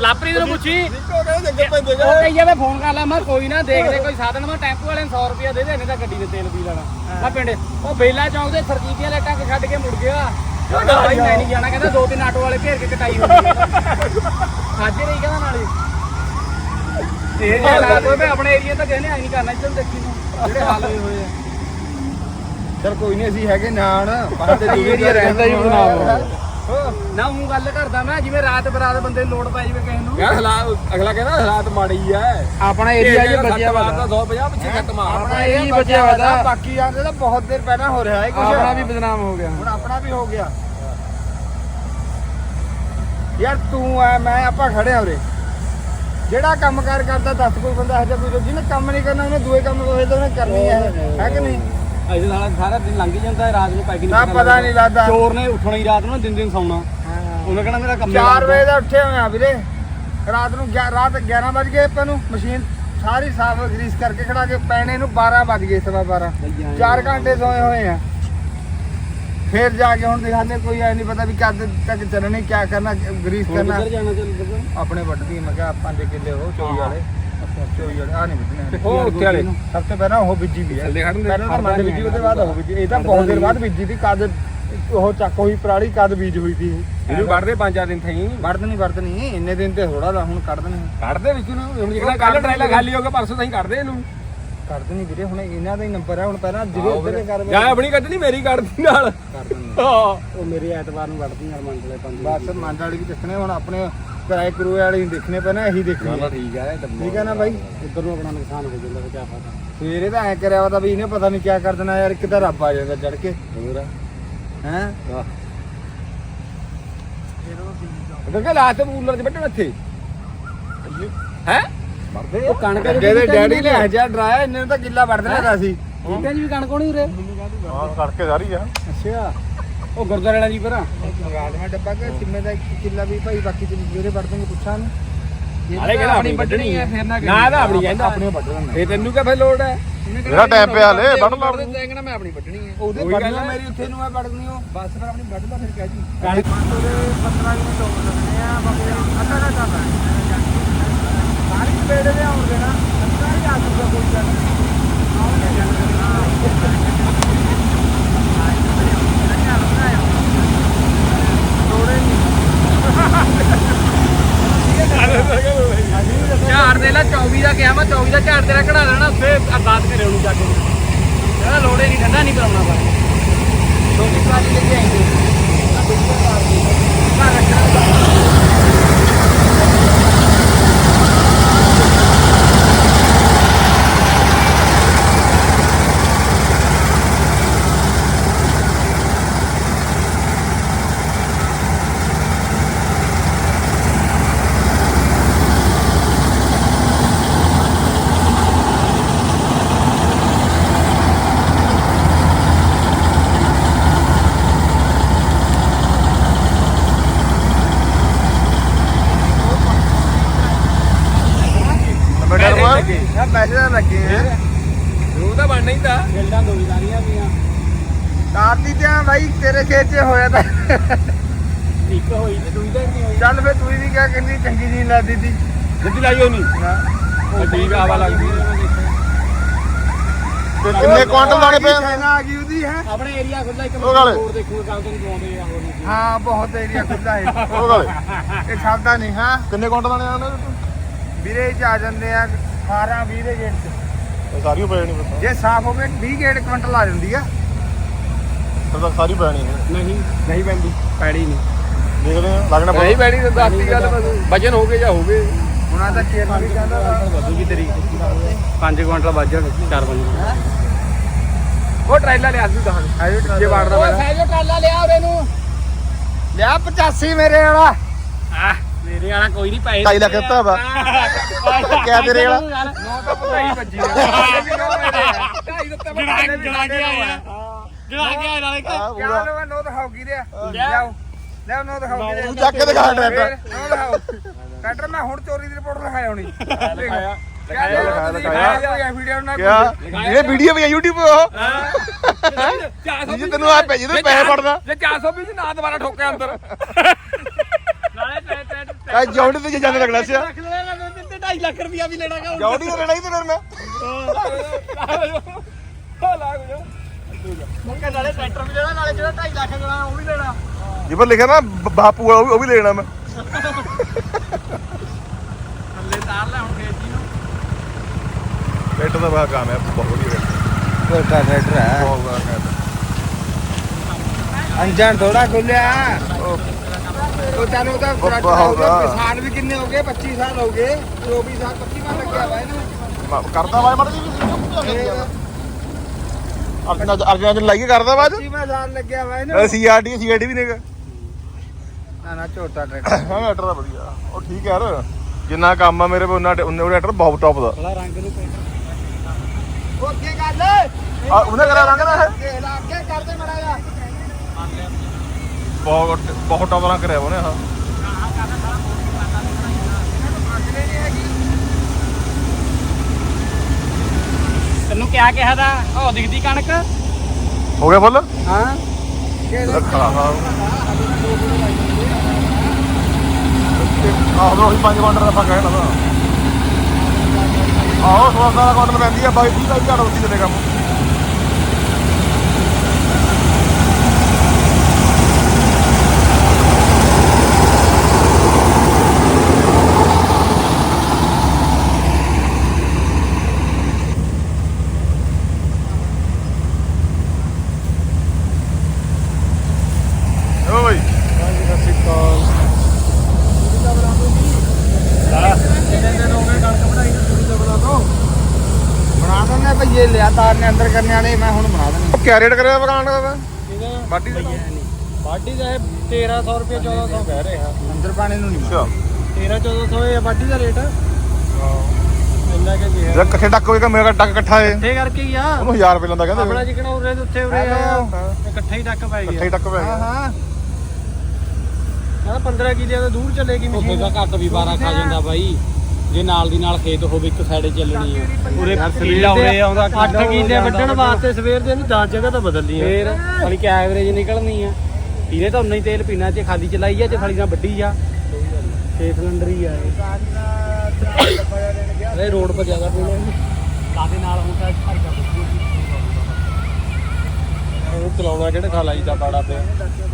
ਲਾਪਰੀ ਨੂੰ ਪੁੱਛੀ।
ਨਿੱਕੋ ਕਹਿੰਦੇ ਜੱਗੇ ਪੈਂਦੇ
ਉਹ ਕਹੀ ਜਾਵੇ ਫੋਨ ਕਰ ਲੈ ਮੈਂ ਕੋਈ ਨਾ ਦੇਖਦੇ ਕੋਈ ਸਾਧਨ ਮੈਂ ਟੈਂਪੂ ਵਾਲੇ ਨੂੰ 100 ਰੁਪਿਆ ਦੇ ਦੇ ਨਹੀਂ ਤਾਂ ਗੱਡੀ ਦੇ ਤੇਲ ਪੀ ਲੈਣਾ। ਆ ਪਿੰਡ ਉਹ ਬੇਲਾ ਚੌਂਕ ਦੇ ਸਰਜੀਤੀਆਂ ਲਾਈਟਾਂ ਕੇ ਛੱਡ ਕੇ ਮੁੜ ਗਿਆ। ਭਾਈ ਮੈਂ ਨਹੀਂ ਜਾਣਾ ਕਹਿੰਦਾ ਦੋ ਤਿੰਨ ਆਟੋ ਵਾਲੇ ਘੇਰ ਕੇ ਕਟਾਈ ਹੋ। ਗਈ ਸਾਜੇ ਨਹੀਂ ਕਹਿੰਦਾ ਨਾਲੇ ਇਹ ਜੇ ਹਾਲਾਤ ਹੋਏ ਪਏ ਆਪਣੇ ਏਰੀਆ ਤਾਂ ਕਹਿੰਦੇ ਆਈ ਨਹੀਂ ਕਰਨਾ ਇੱਧਰ ਦੇਖੀ ਨੂੰ ਜਿਹੜੇ ਹਾਲ ਹੋਏ ਹੋਏ ਆ।
ਚਲ ਕੋਈ ਨਹੀਂ ਅਸੀਂ ਹੈਗੇ ਨਾਨ ਬਾਹਰ ਦੇ
ਇਹ ਏਰੀਆ ਰਹਿੰਦਾ ਹੀ ਬਦਨਾਮ
ਨਾ ਉਹ ਗੱਲ ਕਰਦਾ ਮੈਂ ਜਿਵੇਂ ਰਾਤ ਬਰਾਤ ਬੰਦੇ ਨੂੰ ਲੋੜ ਪੈ ਜਾਵੇ ਕਿਸੇ ਨੂੰ।
ਯਾਰ ਹਾਲਾਤ ਅਗਲਾ ਕਹਿੰਦਾ ਹਾਲਾਤ ਮਾੜੇ ਹੀ ਐ
ਆਪਣਾ
ਏਰੀਆ ਜੇ ਬਚਿਆ ਵਾ 150 ਪਿੱਛੇ ਖੱਟ ਮਾਰ।
ਆਪਣਾ ਏਰੀਆ ਹੀ ਬਚਿਆ ਵਾ ਤਾਂ ਬਾਕੀ ਆਂਦੇ ਤਾਂ ਬਹੁਤ ਦੇਰ ਪਹਿਲਾਂ ਹੋ ਰਿਹਾ ਹੈ ਕੁਝ
ਆਪਣਾ ਵੀ ਬਦਨਾਮ ਹੋ ਗਿਆ।
ਹੁਣ ਆਪਣਾ ਵੀ ਹੋ ਗਿਆ। ਯਾਰ ਤੂੰ ਆ ਮੈਂ ਆਪਾਂ ਖੜੇ ਆ ਉਰੇ। ਜਿਹੜਾ ਕੰਮ ਕਾਰ ਕਰਦਾ ਦੱਸ ਕੋਈ ਬੰਦਾ ਹਜੇ ਕੋਈ ਜਿਹਨੇ ਕੰਮ ਨਹੀਂ ਕਰਨਾ ਉਹਨੇ ਦੂਏ ਕੰਮ ਹੋਏ ਤਾਂ ਉਹਨੇ ਕਰਨੀ ਹੈ। ਹੈ ਕਿ ਨਹੀਂ?
ਅਜੇ ਸਾਲਾ ਸਾਰਾ ਦਿਨ ਲੰਘ ਜਾਂਦਾ ਹੈ, ਰਾਤ ਨੂੰ ਪੈ ਕੇ
ਨਾ ਪਤਾ ਨਹੀਂ ਲੱਗਦਾ।
ਚੋਰ ਨੇ ਉੱਠਣਾ ਹੀ ਰਾਤ ਨੂੰ ਦਿਨ ਦਿਨ ਸੌਣਾ। ਉਹਨੇ ਕਹਿਣਾ ਮੇਰਾ ਕੰਮ
4 ਵਜੇ ਦਾ ਉੱਠੇ ਹੋਏ ਆ ਵੀਰੇ। ਰਾਤ ਨੂੰ ਗਿਆ- ਰਾਤ 11 ਵਜ ਗਏ ਆਪਾਂ ਨੂੰ। ਮਸ਼ੀਨ ਸਾਰੀ ਸਾਫ਼ ਗਰੀਸ ਕਰਕੇ ਖੜਾ ਕੇ ਪੈਣੇ ਨੂੰ 12 ਵਜ ਗਏ ਸਵਾ 12 4 ਘੰਟੇ ਸੋਏ ਹੋਏ ਆ। ਫੇਰ ਜਾ ਕੇ ਹੁਣ ਦਿਖਾਣੇ ਕੋਈ ਐ ਨਹੀਂ ਪਤਾ ਵੀ ਕਦ ਤੱਕ ਚੱਲਣੀ ਕਿਆ ਕਰਨਾ ਗਰੀਸ ਕਰਨਾ।
ਜਾਣਾ ਚੱਲ
ਆਪਣੇ ਵੱਢਦੀ ਮੈਂ ਕਿਹਾ 5 ਕਿੱਲੇ ਉਹ ਚੋਈ ਵਾਲੇ। ਚੋਈ ਵਾਲੇ ਆ ਨਹੀਂ ਵੱਢਣੇ
ਉਹ ਉੱਥੇ ਵਾਲੇ
ਸਭ ਤੋਂ ਪਹਿਲਾਂ ਉਹ ਬੀਜੀ ਵੀ ਹੈ।
ਥੱਲੇ ਖੜਨ ਦੇ
ਪਹਿਲਾਂ ਤਾਂ ਮੰਡ ਬੀਜੀ ਉਹਦੇ ਬਾਅਦ ਉਹ ਬੀਜੀ। ਇਹ ਤਾਂ ਬਹੁਤ ਦੇਰ ਬਾਅਦ ਬੀਜੀ ਦੀ ਕਦ ਉਹ ਚੱਕ ਹੋਈ ਪਰਾਲੀ ਕਦ ਬੀਜ ਹੋਈ ਸੀ ਇਹ।
ਇਹਨੂੰ ਵੜਦੇ ਪੰਜ ਚਾਰ ਦਿਨ ਥਈ।
ਵੜਦਣੀ ਵੜਦਣੀ ਇੰਨੇ ਦਿਨ ਤੇ ਥੋੜਾ ਦਾ ਹੁਣ ਕੱਢ ਦੇਣੀ
ਕੱਢਦੇ ਵਿੱਚ ਨੂੰ। ਹੁਣ ਜਿਹੜਾ ਕੱਲ ਟ੍ਰੇਲਾ ਖਾਲੀ ਹੋ ਗਿਆ ਪਰਸੋਂ ਤਾਈਂ ਕੱਢਦੇ ਇਹਨੂੰ।
ਕੱਢ ਦੇਣੀ ਵੀਰੇ ਹੁਣ ਇਹਨਾਂ ਦਾ ਹੀ ਨੰਬਰ ਹੈ। ਹੁਣ ਪਹਿਲਾਂ ਜਿਹੜੇ ਉੱਧਰ ਕਰ
ਜਾਂ ਆਪਣੀ ਕੱਢਣੀ ਮੇਰੀ ਕੱਢਦੀ ਨਾਲ।
ਕਰ ਦੇਣੀ
ਹਾਂ।
ਉਹ ਮੇਰੇ ਐਤਵਾਰ ਨੂੰ ਵੜਦੀ ਯਾਰ ਮੰਡਲੇ ਪੰਜ
ਬਸ ਮੰਡ ਵਾਲੀ ਵੀ ਦੇਖਣੇ ਹੁਣ ਆਪਣੇ ਕਿਰਾਏ ਕਰੂਏ ਵਾਲੀ ਦੇਖਣੇ ਪੈਣਾ ਇਹੀ ਦੇਖਣੀ ਹੈ
ਠੀਕ ਹੈ
ਠੀਕ ਹੈ ਨਾ ਬਾਈ?
ਇੱਧਰ ਨੂੰ ਆਪਣਾ ਨੁਕਸਾਨ ਹੋ ਜਾਂਦਾ ਤੇ ਕਿਆ ਫਾਇਦਾ।
ਸਵੇਰੇ ਤਾਂ ਐ ਕਰਿਆ ਵਾ ਤਾਂ ਵੀ ਇਹਨੇ ਪਤਾ ਨਹੀਂ ਕਿਆ ਕਰ ਦੇਣਾ ਯਾਰ ਇੱਕ ਤਾਂ ਰੱਬ ਆ ਜਾਂਦਾ ਚੜ ਕੇ।
ਹੋਰ?
ਹੈ?
ਕਿਉਂਕਿ ਲਾਸਟ ਬੂਲਰ ਚ ਬੈਠਣ ਇੱਥੇ। ਹੈ?
ਵੜਦੇ
ਉਹ ਕਣਕ ਦੇ
ਡੈਡੀ ਨੇ ਹਜਾ ਡਰਾਇਆ ਇਹਨੇ ਤਾਂ ਕਿੱਲਾ ਵੜ ਦੇਣਾ ਸੀ
ਬੂਟਿਆਂ 'ਚ ਵੀ ਕਣਕ ਹੋਣੀ ਉਰੇ?
ਹਾਂ ਸੜਕੇ ਸਾਰੀ ਆ।
ਅੱਛਾ। ਉਹ ਗੁਰਦੁਆਰੇ ਵਾਲਾ ਜੀ ਪਰਾਂ
ਮੰਗਾ ਦੇਣਾ ਡੱਬਾ ਕਿ ਸਿੰਮੇ ਦਾ ਇੱਕ ਕਿੱਲਾ ਵੀ ਭਾਈ ਬਾਕੀ ਤੇ ਜਿਹੜੇ ਵੜ ਦੇਣਗੇ ਪੁੱਛਾਂ ਨੂੰ
ਹਾਲੇ ਕਹਿੰਦਾ ਆਪਣੀ ਵੱਢਣੀ ਹੈ
ਫਿਰ ਨਾ
ਨਾ ਤਾਂ ਆਪਣੀ ਕਹਿੰਦਾ।
ਆਪਣੇ ਵੱਢ ਦੇਣਾ
ਫੇ ਤੈਨੂੰ ਕਿਆ ਫੇ ਲੋੜ ਹੈ?
ਜਿਹੜਾ ਟਾਈਮ ਪਿਆ ਹਲੇ ਵੱਢ ਲਾ।
ਕਹਿੰਦਾ ਮੈਂ ਆਪਣੀ ਵੱਢਣੀ ਹੈ।
ਉਹਦੇ ਵੱਢਣਾ
ਹੈ।
ਮੇਰੀ ਉੱਥੇ ਨੂੰ ਹੈ ਵੱਢਣੀ ਉਹ ਬਸ ਫਿਰ ਆਪਣੀ ਵੱਢ ਲਾ ਫਿਰ ਕਹਿ ਜੀ।
ਕਣਕ-
15 ਕਿਲੋ ਤੋਂ ਲੱਗਣੇ ਆ ਬਾਕੀ ਅੱਧਾ ਦਾ। ਸਾਰੀ ਪੇੜੇ ਦੇ ਆਉਣ ਦੇਣਾ ਅੱਧਾ ਹੀ ਆ ਕੋਈ ਗੱਲ ਨਹੀਂ।
ਝਾੜ ਦੇ ਲੈ 24 ਦਾ ਕਿਹਾ ਮੈਂ 24 ਦਾ ਝਾੜ ਤੇਰਾ ਕਢਾ ਲੈਣਾ, ਫੇਰ ਅਰਦਾਸ ਕਰੇ ਉਹਨੂੰ ਜਾ ਕੇ। ਕਹਿੰਦਾ ਲੋੜੇ ਨਹੀਂ ਠੰਡਾ ਨਹੀਂ ਕਰਾਉਣਾ ਪਰ ਛੋਟੀ ਕਾਲੀ ਲੈ ਕੇ ਆਏਂਗੇ
ਨੰਬਰ ਮਾਰ
ਆ ਪੈਸੇ ਤਾਂ ਲੱਗੇ ਆ
ਉਹ ਤਾਂ ਬਣਨਾ ਹੀ ਤਾਂ
ਗਿਲਡਾਂ ਦੋ ਲਾਰੀਆਂ ਪਈਆਂ
ਤਾਰਤੀ ਤੇ ਆ ਬਾਈ ਤੇਰੇ ਖੇਤ 'ਚ ਹੋਇਆ ਤਾਂ।
ਇੱਕ ਹੋਈ ਤੇ ਦੂਜੀ ਤਾਂ ਨਹੀਂ ਹੋਈ।
ਚੱਲ ਫੇ ਤੂੰ ਵੀ ਕਿਆ ਕਹਿੰਦੀ ਚੰਗੀ ਜੀ ਲਾ ਦਿੱਤੀ
ਜਿੱਦੀ ਲਾਈ ਹੋਣੀ?
ਨਾ।
ਠੀਕ ਹਵਾ ਲੱਗਦੀ।
ਤੇ ਕਿੰਨੇ ਕੁਆਂਟਲ ਦਾਣੇ ਪਏ?
ਚਾਈਨਾ ਆ ਗਈ ਉਹਦੀ ਹੈ?
ਆਪਣੇ ਏਰੀਆ ਖੁੱਲਾ ਇੱਕ
ਉਹ ਗੱਲ।
ਹੋਰ ਦੇਖੂਗਾ ਕੰਮ ਤੋਂ ਪਵਾਉਂਦੇ ਆ ਹੋਰ ਨਹੀਂ।
ਹਾਂ ਬਹੁਤ ਏਰੀਆ ਖੁੱਲਾ ਹੈ
ਉਹ ਗਾਲੇ।
ਇਹ ਛੱਡਦਾ ਨਹੀਂ ਹਾਂ?
ਕਿੰਨੇ ਕੁਆਂਟਲ ਦਾਣੇ ਆਣੇ
ਵੀਰੇ ਚ ਆ ਜਾਂਦੇ ਆ 18 20 ਦੇ ਗੇਟ ਚ।
ਇਹ ਸਾਰੀ ਪੈ ਜਾਣੀ ਫਿਰ
ਜੇ ਸਾਫ਼ ਹੋਵੇ 20 ਗੇਟ ਕੁਇੰਟਲ ਆ ਜਾਂਦੀ ਆ।
ਤਾਂ ਤਾਂ ਸਾਰੀ ਪੈਣੀ ਹੈ।
ਨਹੀਂ ਨਹੀਂ ਪੈਂਦੀ ਪੈੜੀ ਨਹੀਂ।
ਦੇਖਦੇ ਆ ਲੱਗਣਾ
ਨਹੀਂ ਪੈਣੀ ਤਾਂ ਦੱਸਦੀ ਗੱਲ ਬਸ। ਵਜਨ ਹੋ ਗਏ ਜਾਂ ਹੋ ਗਏ?
ਹੁਣ ਆ ਤਾਂ ਚੇਅਰਮੈਨ ਵੀ ਕਹਿੰਦਾ ਵਾ,
ਵਧੂਗੀ ਤੇਰੀ। 5 ਕੁਇੰਟਲ ਵੱਜ ਜਾਣਗੇ 4-5
ਉਹ ਟ੍ਰੇਲਾ ਲਿਆ ਸੀ ਦਹਾਂ
ਆਜੋ
ਜੇ ਵਾੜਦਾ ਮੈਂ
ਸਹਿਜੋ ਟਰਾਲਾ ਲਿਆ ਉਹਦੇ ਨੂੰ।
ਲਿਆ 85 ਮੇਰੇ ਵਾਲਾ।
ਆ ਮੇਰੇ ਵਾਲਾ ਕੋਈ ਨਹੀਂ ਪੈਸੇ
ਢਾਈ ਲੱਖ ਦਿੱਤਾ ਵਾ। ਕਿਆ ਤੇਰੇ ਵਾਲਾ?
ਨੌ ਤਾਂ ਪਤਾ ਹੀ ਵੱਜੀ ਢਾਈ ਦਿੱਤਾ ਮੈਂ
ਗਿਣਾ ਕੇ ਆਇਆ ਕੇ ਆਇਆ ਨਾਲੇ
ਆ
ਕਿਆ
ਪੂਰਾ
ਲੋ ਨੋ ਦਿਖਾਓ ਕੀ ਰਿਆ ਲਿਆਓ ਲਿਆਓ ਨੋ ਦਿਖਾਓ ਕੀ
ਤੂੰ ਚੱਕ ਕੇ ਦਿਖਾ ਟਰੈਕਟਰ
ਨੋ ਦਿਖਾਓ। ਟਰੈਕਟਰ ਮੈਂ ਹੁਣ ਚੋਰੀ ਦੀ ਰਿਪੋਰਟ ਲਿਖਾਇਆ ਹੋਣੀ
ਦਿਖਾਇਆ
ਦਿਖਾਇਆ,
ਦਿਖਾਇਆ।
ਵੀਡੀਓ ਨਾ
ਕਿਆ? ਇਹਨੇ ਵੀਡੀਓ ਵੀ ਆ YouTube ਤੇ ਉਹ। ਜੇ ਤੈਨੂੰ ਆ ਭੇਜੀ ਤੇ ਪੈਸੇ ਫੜਦਾ
ਜੇ 420 ਚ ਨਾ ਦੁਬਾਰਾ ਠੋਕਿਆ ਅੰਦਰ।
ਨਾਲੇ ਟਰੈਕਟਰ
ਕਾ ਜੌੜੀ ਤੇ ਜਾਂਦੇ ਲੱਗਣਾ ਸੀ
ਰੱਖ ਲੈਣਾ ਤੇ 2.5 ਲੱਖ ਰੁਪਇਆ ਵੀ ਲੈਣਾਗਾ
ਜੌੜੀ ਤੇ ਲੈਣਾ ਹੀ ਤੇ ਫਿਰ ਮੈਂ।
ਲੱਗ ਜਾ
ਮੁੱਕੇ ਨਾਲੇ ਟਰੈਕਟਰ ਵੀ ਲੈਣਾ ਨਾਲੇ ਜਿਹੜਾ 2.5 ਲੱਖ ਦੇਣਾ ਉਹ ਵੀ ਲੈਣਾ।
ਜੇ ਪਰ ਲਿਖਿਆ ਨਾ ਬ- ਬਾਪੂ ਵਾਲਾ ਉਹ ਵੀ- ਉਹ ਵੀ ਲੈਣਾ ਮੈਂ।
ਥੱਲੇ ਤਾਰ ਲੈ ਹੁਣ ਖੇਤ ਜੀ ਨੂੰ।
ਟਰੈਕਟਰ ਦਾ ਬੜਾ ਕੰਮ ਹੈ ਬਹੁਤ ਵਧੀਆ
ਛੋਟਾ ਟਰੈਕਟਰ ਹੈ।
ਬਹੁਤ ਬੜਾ ਕੰਮ ਹੈ
ਥੋੜਾ ਖੁੱਲਿਆ। ਉਹ ਤੈਨੂੰ ਤਾਂ
ਉਹ
ਟਰੈਕਟਰ ਹੋ ਗਏ
ਬਹੁਤ ਆ।
ਸਾਲ ਵੀ ਕਿੰਨੇ ਹੋ ਗਏ? 25 ਸਾਲ ਹੋ ਗਏ। 24 ਸਾਲ 25 ਸਾਲ ਲੱਗਿਆ ਵਾ ਇਹਨੂੰ।
ਮ- ਕਰਦਾ ਵਾ ਮੜ ਜੀ ਅਰਜਨ ਅਰਜਨ ਅਰਜਨ ਲਾਈਏ ਕਰਦਾ ਵਾ ਅੱਜ
25 ਸਾਲ ਲੱਗਿਆ ਵਾ ਇਹਨੂੰ।
ਸੀਆਰਡੀ ਸੀਆਰਡੀ ਵੀ ਨੇਗਾ
ਨਾ ਨਾ ਛੋਟਾ ਟਰੈਕਟਰ।
ਹਾਂ ਟਰੈਕਟਰ ਦਾ ਵਧੀਆ। ਉਹ ਠੀਕ ਹੈ ਯਾਰ। ਜਿੰਨਾ ਕੰਮ ਆ ਮੇਰੇ ਕੋਲ ਉਹਨਾਂ ਉਹਨੇ ਉਹ ਟਰੈਕਟਰ ਬਹੁਤ ਟੌਪ ਦਾ।
ਬੜਾ ਰੰਗ ਨੂੰ ਪੇਂਟ
ਉਹ ਕੀ ਗੱਲ
ਆ ਉਹਨੇ ਕਰਾ ਰੰਗ ਦਾ ਹੈ
ਕੇ ਲਾ ਕੇ ਕਰਦੇ ਮੜਾ ਜਾ
ਬਹੁਤ ਬਹੁਤ ਟੌਪ ਰੰਗ ਕਰਿਆ ਉਹਨੇ ਹਾਂ
ਤੈਨੂੰ ਕਿਆ ਕਿਹਾ ਦਾ? ਉਹ ਦਿਖਦੀ ਕਣਕ।
ਹੋ ਗਿਆ ਫੁੱਲ?
ਹਾਂ।
ਆਹ ਉਹ ਪੰਜ ਕੁਆਂਟਲ ਦਾ ਫ਼ਰਕ ਹੈ ਨਾ ਆਹੋ ਸਵਾਦਾ ਦਾ ਕੁਆਂਟਲ ਪੈਂਦੀ ਆ ਬਾਈ 30 ਦਾ ਝਾੜ ਉੱਤੀ ਦੇ ਕੰਮ ਓ ਬਈ
ਬਣਾ ਦਿੰਦੇ ਭਈਏ ਲਿਆ ਤਾਰ ਨੇ ਅੰਦਰ ਕਰਨੇ ਵਾਲੇ ਮੈਂ ਹੁਣ ਬਣਾ ਦਿੰਦਾ
ਉਹ ਕਿਆ ਰੇਟ ਕਰਿਆ ਬਗਾਨ ਦਾ ਬਾਡੀ ਦਾ
ਬਾਡੀ ਦਾ 1300 ਰੁਪਏ 1400 ਕਹਿ ਰਹੇ। ਆ
ਅੰਦਰ ਪਾਣੀ ਨੂੰ ਨਹੀਂ
ਅੱਛਾ।
13 1400 ਹੈ ਬਾਡੀ ਦਾ ਰੇਟ? ਇੰਨਾ ਕਿ
ਇਕੱਠੇ ਟੱਕ ਹੋਏਗਾ ਮੇਰਾ ਟੱਕ ਇਕੱਠਾ ਏ।
ਇਕੱਠੇ ਕਰਕੇ ਹੀ ਆ।
ਉਹਨੂੰ 1000 ਰੁਪਏ ਲੈਂਦਾ
ਆਪਣਾ
ਕਹਿੰਦੇ
ਜਿਕਣਾ ਉਰੇ ਦੇ ਉੱਥੇ ਉਰੇ ਆ।
ਹਾਂ।
ਇਕੱਠੇ ਹੀ ਟੱਕ ਪੈ
ਇਕੱਠੇ
ਗਿਆ
ਹੀ ਟੱਕ ਪੈ
ਹਾਂ
ਗਿਆ।
ਹਾਂ
ਕਹਿੰਦਾ 15 ਕਿਲਿਆਂ ਤੋਂ ਦੂਰ ਚੱਲੇਗੀ ਮਸ਼ੀਨ। ਦਾ ਘੱਟ ਵੀ 12 ਖਾ ਜਾਂਦਾ ਬਾਈ। ਜੇ ਨਾਲ ਦੀ ਨਾਲ ਖੇਤ ਹੋਵੇ ਇੱਕ ਸਾਈਡੇ ਚੱਲਣੀ ਆ। ਉਰੇ ਕਿੱਲਾ ਉਰੇ ਆਉਂਦਾ 8 ਕਿੱਲੇ ਵੱਢਣ ਵਾਸਤੇ ਸਵੇਰ ਦੇ ਨੂੰ 10 ਜਗ੍ਹਾ ਤਾਂ ਬਦਲਣੀ ਆ। ਫੇਰ ਖਾਲੀ ਕਿ ਐਵਰੇਜ ਨਿਕਲਣੀ ਆ। ਇਹਨੇ ਤਾਂ ਉਨਾ ਹੀ ਤੇਲ ਪੀਣਾ ਚ ਖਾਲੀ ਚਲਾਈ ਆ ਜੇ ਖਾਲੀ ਨਾਲ ਵੱਡੀ ਆ। 6 ਸਿਲੰਡਰ ਹੀ ਆ ਇਹ। ਇਹ ਰੋਡ 'ਤੇ ਜ਼ਿਆਦਾ ਪੀਣਾ ਕਾਦੇ ਨਾਲ ਹੁਣ ਤਾਂ ਫ਼ਰਕ ਉਹ ਚਲਾਉਣਾ ਕਿਹੜੇ ਖਾ ਲਾਈਦਾ ਬਾੜਾ ਪਿਆ।